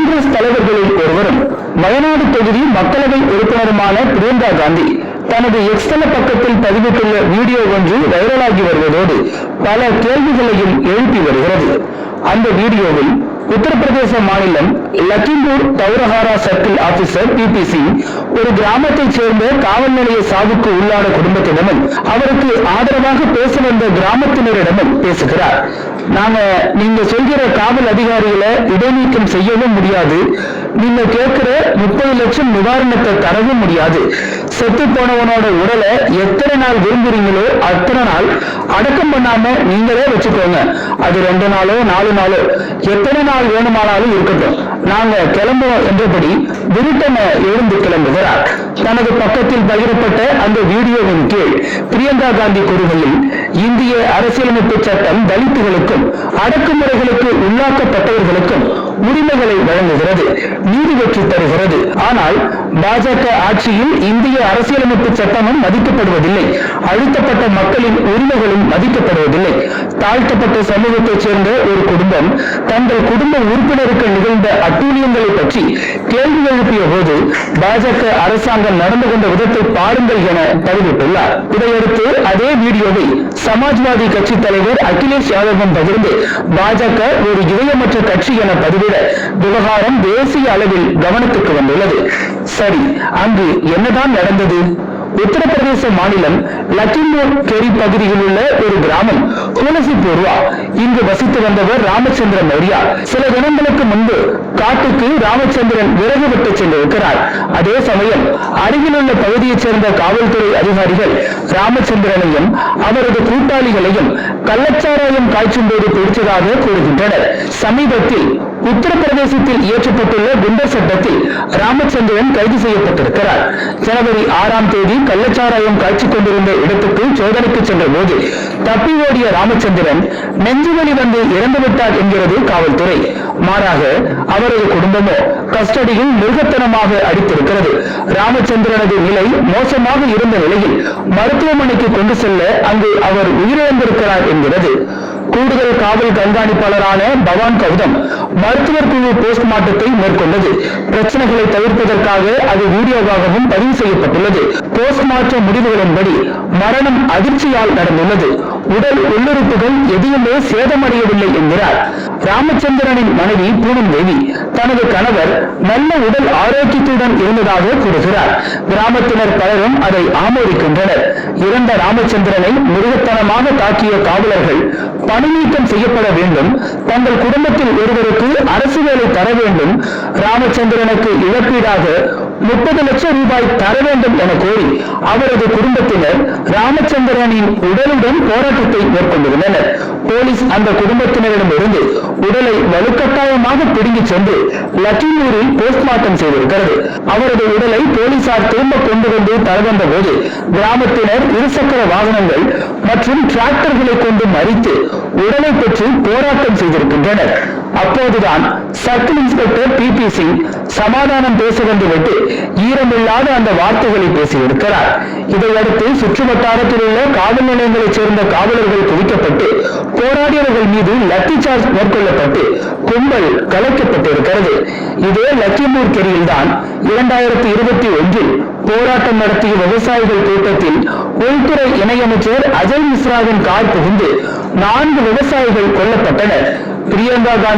காங்கிரஸ் தலைவர்களில் ஒருவரும் வயநாடு தொகுதி மக்களவை உறுப்பினருமான பிரியங்கா காந்தி தனது எக்ஸ்தல பக்கத்தில் பதிவிட்டுள்ள வீடியோ ஒன்று வைரலாகி வருவதோடு பல கேள்விகளையும் எழுப்பி வருகிறது. அந்த வீடியோவில் உத்தரப்பிரதேச மாநிலம் Lakhimpur Dhaurahara circle officer BBC ஒரு கிராமத்தைச் சேர்ந்த காவல் நிலைய சாவுக்கு உள்ளான குடும்பத்திடமும் அவருக்கு ஆதரவாக பேச வந்த கிராமத்தினரிடமும் பேசுகிறார். நாங்க நீங்க சொல்கிற காவல் அதிகாரிகளை இடைநீக்கம் செய்யவும் முடியாது. நீங்க கேட்கிற முப்பது லட்சம் நிவாரணத்தை தரவும் முடியாது. செத்து போனவனோட உடலை எத்தனை நாள் விரும்புறீங்களோ அத்தனை நாள் அடக்கம் பண்ணாம நீங்களே வச்சுக்கோங்க. அது ரெண்டு நாளோ நாலு நாளோ எத்தனை நாள் வேணுமானாலும் இருக்கட்டும். நாங்க கிளம்புவோம் என்றபடி விருட்டன எழுந்து கிளம்புகிறார். தனது பக்கத்தில் பகிரப்பட்ட அந்த வீடியோவின் கீழ் பிரியங்கா காந்தி கூறுகையில் இந்திய அரசியலமைப்பு சட்டம் தலித்துகளுக்கும் அடக்குமுறைகளுக்கு உள்ளாக்கப்பட்டவர்களுக்கும் உரிமைகளை வழங்குகிறது நீதி பெற்று தருகிறது. ஆனால் பாஜக ஆட்சியில் இந்திய அரசியலமைப்பு சட்டமும் மதிக்கப்படுவதில்லை. அழுத்தப்பட்ட மக்களின் உரிமைகளும் மதிக்கப்படுவதில்லை. தாழ்த்தப்பட்ட சமூகத்தைச் சேர்ந்த ஒரு குடும்பம் தங்கள் குடும்ப உறுப்பினருக்கு நிகழ்ந்த அட்டூழியங்களை பற்றி கேள்வி எழுப்பிய போது பாஜக அரசாங்கம் நடந்து கொண்ட விதத்தை பாருங்கள் என பதிவிட்டுள்ளார். இதையடுத்து அதே வீடியோவை சமாஜ்வாதி கட்சி தலைவர் அகிலேஷ் யாதவும் பகிர்ந்து பாஜக ஒரு இதயமற்ற கட்சி என பதிவிட விவகாரம் தேசிய அளவில் கவனத்துக்கு வந்துள்ளது. சரி அங்கு என்னதான் நடந்தது? உத்தரப்பிரதேச மாநிலம் லக்கிம்பூர் கெரி பகுதியில் உள்ள ஒரு கிராமம் துளசிபூர்வா இங்கு வசித்து வந்தவர் ராமச்சந்திரன் மௌரியா. சில தினங்களுக்கு முன்பு காட்டுக்கு ராமச்சந்திரன் விறகு வெட்ட சென்றிருக்கிறார். அதே சமயம் அருகில் உள்ள பகுதியைச் சேர்ந்த காவல்துறை அதிகாரிகள் ராமச்சந்திரனையும் அவரது கூட்டாளிகளையும் கள்ளச்சாராயம் காய்ச்சும் போது பிடித்ததாக கூறுகின்றனர். சமீபத்தில் உத்தரப்பிரதேசத்தில் இயற்றப்பட்டுள்ள குண்டர் சட்டத்தில் ராமச்சந்திரன் கைது செய்யப்பட்டிருக்கிறார். ஜனவரி ஆறாம் தேதி கள்ளச்சாராயம் காய்ச்சிக் கொண்டிருந்த இடத்துக்கு சோதனைக்கு சென்ற போது தப்பி ஓடிய ராமச்சந்திரன் நெஞ்சுவலி வந்து இறந்துவிட்டார் என்கிறது காவல்துறை. மாறாக அவரது குடும்பமோ கஸ்டடியில் மிருகத்தனமாக அடித்திருக்கிறது. ராமச்சந்திரனது நிலை மோசமாக இருந்த நிலையில் மருத்துவமனைக்கு கொண்டு செல்ல அங்கு அவர் உயிரிழந்திருக்கிறார் என்கிறது. கூடுதல் காவல் கண்காணிப்பாளரான பவான் கௌதம் மருத்துவர் குழு போஸ்ட்மார்ட்டத்தை மேற்கொண்டது. பிரச்சனைகளை தவிர்ப்பதற்காக அது வீடியோவாகவும் பதிவு செய்யப்பட்டுள்ளது. போஸ்ட்மார்ட்டம் முடிவுகளின்படி மரணம் அதிர்ச்சியால் நடந்துள்ளது. உடல் உள்ளுறுப்புகள் எதுவுமே சேதமடையவில்லை என்கிறார். ராமச்சந்திரனின் மனைவி பூனம் தேவி தனது கணவர் நல்ல உடல் ஆரோக்கியத்துடன் இருந்ததாக கூறுகிறார். கிராமத்தினர் பலரும் அதை ஆமோதிக்கின்றனர். இறந்த ராமச்சந்திரனை மிருகத்தனமாக தாக்கிய காவலர்கள் பணி நீக்கம் செய்யப்பட வேண்டும். தங்கள் குடும்பத்தில் ஒருவருக்கு அரசு வேலை தர வேண்டும். ராமச்சந்திரனுக்கு இழப்பீடாக முப்பது லட்சம் ரூபாய் தர வேண்டும் என கோரி அவரது குடும்பத்தினர் ராமச்சந்திரனின் உடலுடன் போராட்டத்தை மேற்கொண்டிருந்தனர். போலீஸ் அந்த குடும்பத்தினரிடமிருந்து உடலை வலுக்கட்டாயமாக பிடுங்கிச் சென்று லட்சுமூரில் போஸ்ட்மார்ட்டம் செய்திருக்கிறது. அவரது உடலை போலீசார் திரும்ப கொண்டு வந்து தரவந்த போது கிராமத்தினர் இருசக்கர வாகனங்கள் மற்றும் டிராக்டர்களை கொண்டு மறித்து உடலை பெற்று போராட்டம் செய்திருக்கின்றனர். அப்போதுதான் circle inspector P P Singh சமாதானம் பேச வந்துவிட்டு ஈரமில்லாத அந்த வார்த்தைகளை பேசியிருக்கிறார். இதையடுத்து சுற்று வட்டாரத்தில் உள்ள காவல் நிலையங்களைச் சேர்ந்த காவலர்கள் குவிக்கப்பட்டு போராடியவர்கள் மீது லத்தி சார்ஜ் மேற்கொள்ளப்பட்டு கும்பல் கலைக்கப்பட்டிருக்கிறது. இதே லக்கிம்பூர் கெரியில்தான் இரண்டாயிரத்தி இருபத்தி ஒன்றில் போராட்டம் நடத்திய விவசாயிகள் கூட்டத்தில் உள்துறை இணையமைச்சர் அஜய் மிஸ்ராவின் கார் புகுந்து நான்கு விவசாயிகள் கொல்லப்பட்டனர். பிரியங்கா காந்தி